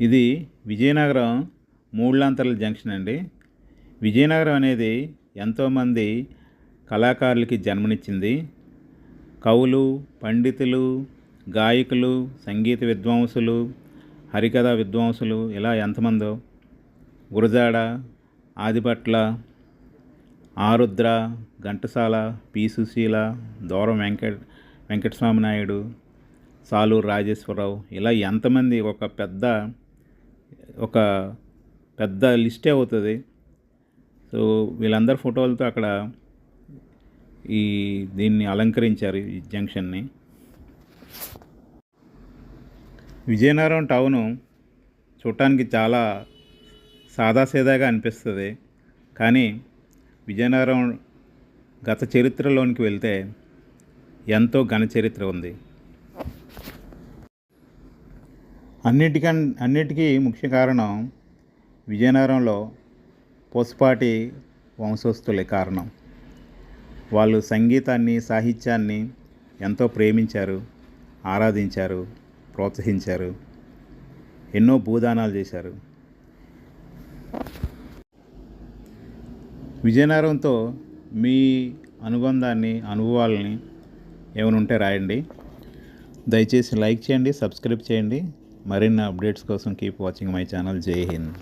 ఇది విజయనగరం మూడులాంతర్ల జంక్షన్ అండి. విజయనగరం అనేది ఎంతోమంది కళాకారులకి జన్మనిచ్చింది. కవులు పండితులు గాయకులు సంగీత విద్వాంసులు హరికథ విద్వాంసులు ఇలా ఎంతమందో. గురజాడ ఆదిపట్ల ఆరుద్ర ఘంటసాల పి. సుశీల దూరం వెంకట వెంకటస్వామి నాయుడు సాలూరు రాజేశ్వరరావు ఇలా ఎంతమంది ఒక పెద్ద ఒక పెద్ద లిస్టే అవుతుంది. సో వీళ్ళందరి ఫోటోలతో అక్కడ ఈ దీన్ని అలంకరించారు ఈ జంక్షన్ని. విజయనగరం టౌను చూడటానికి చాలా సాదాసీదాగా అనిపిస్తుంది. కానీ విజయనగరం గత చరిత్రలోనికి వెళ్తే ఎంతో ఘన చరిత్ర ఉంది. అన్నిటికన్ అన్నిటికీ ముఖ్య కారణం విజయనగరంలో పోసుపాటి వంశస్థులే కారణం. వాళ్ళు సంగీతాన్ని సాహిత్యాన్ని ఎంతో ప్రేమించారు ఆరాధించారు ప్రోత్సహించారు ఎన్నో భూదానాలు చేశారు. విజయనగరంతో మీ అనుబంధాన్ని అనుభవాలని ఏమైనా ఉంటే రాయండి. దయచేసి లైక్ చేయండి సబ్స్క్రైబ్ చేయండి. మరిన్ని అప్డేట్స్ కోసం కీప్ వాచింగ్ మై ఛానల్ జై హింద్